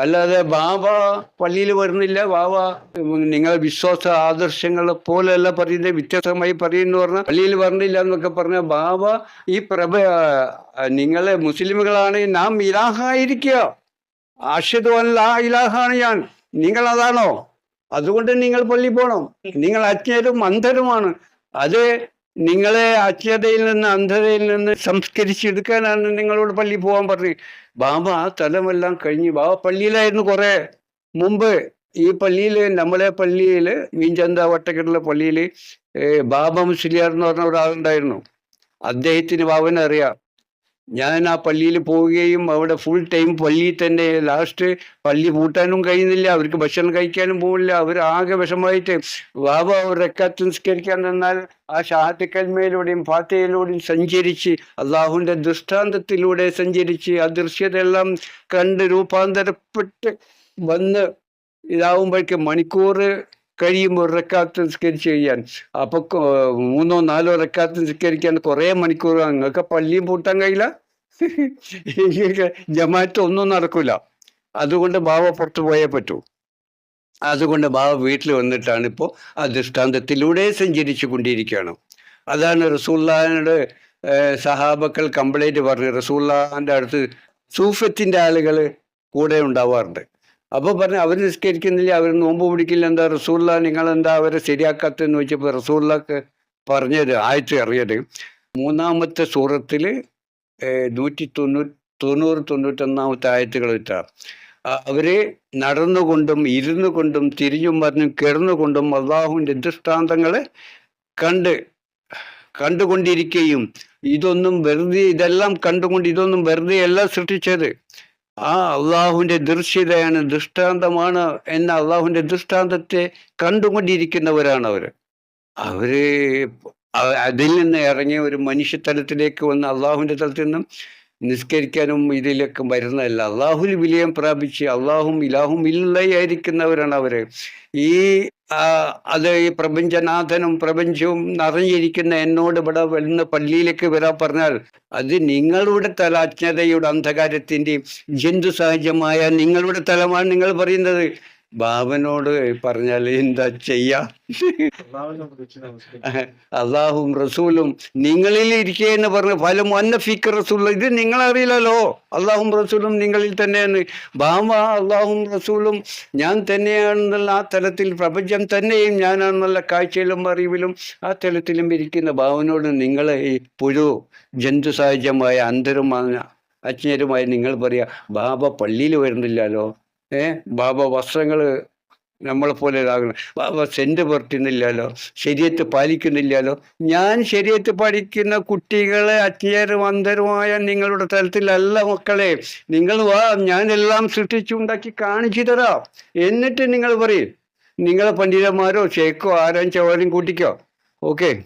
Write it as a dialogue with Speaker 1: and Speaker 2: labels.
Speaker 1: അല്ലാതെ ബാബ പള്ളിയിൽ വരുന്നില്ല. ബാബ നിങ്ങളെ വിശ്വാസ ആദർശങ്ങളെ പോലെയല്ല പറയുന്നത് വ്യത്യസ്തമായി പറയുന്നു പറഞ്ഞാൽ പള്ളിയിൽ വരുന്നില്ല എന്നൊക്കെ പറഞ്ഞ ബാബ ഈ പ്രഭ നിങ്ങളെ മുസ്ലിമുകളാണ് നാം ഇലാഹായിരിക്കുക. അല്ല ഇലാഹാണ് ഞാൻ. നിങ്ങൾ അതാണോ? അതുകൊണ്ട് നിങ്ങൾ പള്ളി പോകണം നിങ്ങൾ അജ്ഞരും അന്ധരുമാണ്. അത് നിങ്ങളെ അജ്ഞതയിൽ നിന്ന് അന്ധതയിൽ നിന്ന് സംസ്കരിച്ചെടുക്കാനാണ് നിങ്ങളോട് പള്ളി പോകാൻ പറഞ്ഞത്. ബാബ ആ സ്ഥലമെല്ലാം കഴിഞ്ഞ് ബാബ പള്ളിയിലായിരുന്നു കുറെ മുമ്പ്. ഈ പള്ളിയിൽ നമ്മളെ പള്ളിയിൽ മീൻചന്ത വട്ടക്കെട്ടുള്ള പള്ളിയിൽ ബാബ മുസ്ലിയാർ എന്ന് പറഞ്ഞ ഒരാളുണ്ടായിരുന്നു. അദ്ദേഹത്തിന് ബാബനെ അറിയാം. ഞാൻ ആ പള്ളിയിൽ പോവുകയും അവിടെ ഫുൾ ടൈം പള്ളിയിൽ തന്നെ ലാസ്റ്റ് പള്ളി പൂട്ടാനും കഴിയുന്നില്ല അവർക്ക് ഭക്ഷണം കഴിക്കാനും പോകില്ല അവർ ആകെ വിഷമായിട്ട് ബാബ ഒരു റെക്കാത്ത് നിസ്കരിക്കാൻ നിന്നാൽ ആ ഷാഹത്തിക്കൽമയിലൂടെയും ഫാത്തയിലൂടെയും സഞ്ചരിച്ച് അള്ളാഹുവിന്റെ ദൃഷ്ടാന്തത്തിലൂടെ സഞ്ചരിച്ച് ആ ദൃശ്യതെല്ലാം കണ്ട് രൂപാന്തരപ്പെട്ട് വന്ന് ഇതാവുമ്പോഴേക്ക് മണിക്കൂർ കഴിയുമ്പോൾ റെക്കാത്ത് നിസ്കരിച്ച് കഴിയാൻ. അപ്പൊ മൂന്നോ നാലോ റെക്കാത്ത് നിസ്കരിക്കാൻ കുറേ മണിക്കൂർ നിങ്ങൾക്ക് പള്ളിയും പൂട്ടാൻ കഴിയില്ല. ജമാഅത്ത് ഒന്നും നടക്കില്ല അതുകൊണ്ട് ബാബ പുറത്തു പോയേ പറ്റൂ. അതുകൊണ്ട് ബാബ വീട്ടിൽ വന്നിട്ടാണ് ഇപ്പോൾ ആ ദൃഷ്ടാന്തത്തിലൂടെ സഞ്ചരിച്ചു കൊണ്ടിരിക്കുകയാണ്. അതാണ് റസൂള്ളാനോട് സഹാബക്കൾ കംപ്ലൈന്റ് പറഞ്ഞു റസൂള്ളാന്റെ അടുത്ത് സൂഫത്തിന്റെ ആളുകൾ കൂടെ ഉണ്ടാവാറുണ്ട്. അപ്പോൾ പറഞ്ഞു അവർ നിസ്കരിക്കുന്നില്ല അവർ നോമ്പ് പിടിക്കില്ല എന്താ റസൂള്ള നിങ്ങൾ എന്താ അവരെ ശരിയാക്കാത്തെന്ന് ചോദിച്ചപ്പോൾ റസൂള്ളക്ക് പറഞ്ഞത് ആയത്ത് അറിയത് മൂന്നാമത്തെ സൂറത്തിൽ നൂറ്റി തൊണ്ണൂറ്റി തൊണ്ണൂറ് തൊണ്ണൂറ്റൊന്നാമത്തെ ആയത്തുകൾ വെച്ചാൽ അവർ നടന്നുകൊണ്ടും ഇരുന്നു കൊണ്ടും തിരിഞ്ഞും പറഞ്ഞും കിടന്നുകൊണ്ടും അള്ളാഹുവിന്റെ ദൃഷ്ടാന്തങ്ങളെ കണ്ട് കണ്ടുകൊണ്ടിരിക്കുകയും ഇതൊന്നും വെറുതെ ഇതെല്ലാം കണ്ടുകൊണ്ട് ഇതൊന്നും വെറുതെ അല്ല സൃഷ്ടിച്ചത്. ആ അള്ളാഹുവിന്റെ ദൃശ്യതയാണ് ദൃഷ്ടാന്തമാണ് എന്ന അള്ളാഹുവിന്റെ ദൃഷ്ടാന്തത്തെ കണ്ടുകൊണ്ടിരിക്കുന്നവരാണ് അവർ അവർ അതിൽ നിന്ന് ഇറങ്ങിയ ഒരു മനുഷ്യതലത്തിലേക്ക് വന്ന് അള്ളാഹുവിന്റെ തലത്തിൽ നിന്നും നിസ്കരിക്കാനും ഇതിലൊക്കെ വരുന്നതല്ല. അള്ളാഹുൽ വിലയം പ്രാപിച്ച് അള്ളാഹും ഇലാഹും ഇല്ലായിരിക്കുന്നവരാണ് അവർ ഈ അത് ഈ പ്രപഞ്ചനാഥനും പ്രപഞ്ചവും നിറഞ്ഞിരിക്കുന്ന എന്നോട് ഇവിടെ വരുന്ന പള്ളിയിലേക്ക് വരാൻ പറഞ്ഞാൽ അത് നിങ്ങളുടെ തല അജ്ഞതയുടെ അന്ധകാരത്തിന്റെയും ജന്തു സഹജമായ നിങ്ങളുടെ തലമാണ് നിങ്ങൾ പറയുന്നത്. ബാബനോട് പറഞ്ഞാൽ എന്താ ചെയ്യാ? അള്ളാഹും റസൂലും നിങ്ങളിൽ ഇരിക്കുക എന്ന് പറഞ്ഞ ഫലം അന്ന ഫിക്ക് റസൂൽ ഇത് നിങ്ങളറിയില്ലല്ലോ. അള്ളാഹും റസൂലും നിങ്ങളിൽ തന്നെയാണ്. ബാബ അള്ളാഹും റസൂലും ഞാൻ തന്നെയാണെന്നുള്ള ആ തലത്തിൽ പ്രപഞ്ചം തന്നെയും ഞാനാണെന്നുള്ള കാഴ്ചയിലും അറിവിലും ആ തലത്തിലും ഇരിക്കുന്ന ബാബനോട് നിങ്ങളെ ഈ പുഴു ജന്തു സഹജമായ അന്തരുമായ അജ്ഞരുമായി നിങ്ങൾ പറയാ ബാബ പള്ളിയിൽ വരുന്നില്ലല്ലോ. ഏ? ബാബ വസ്ത്രങ്ങൾ നമ്മളെ പോലെ ഇതാകണം. ബാബ സെന്റ് പുരട്ടുന്നില്ലല്ലോ. ശരിയത്ത് പാലിക്കുന്നില്ലല്ലോ. ഞാൻ ശരിയത്ത് പഠിക്കുന്ന കുട്ടികളെ അജ്ഞരും അന്ധരുമായ നിങ്ങളുടെ തലത്തിലല്ല മക്കളെ. നിങ്ങൾ വാ ഞാനെല്ലാം സൃഷ്ടിച്ചുണ്ടാക്കി കാണിച്ചു തരാം. എന്നിട്ട് നിങ്ങൾ പറയും. നിങ്ങളെ പണ്ഡിതന്മാരോ ചേക്കോ ആരോ ചവാരും കൂട്ടിക്കോ. ഓക്കെ.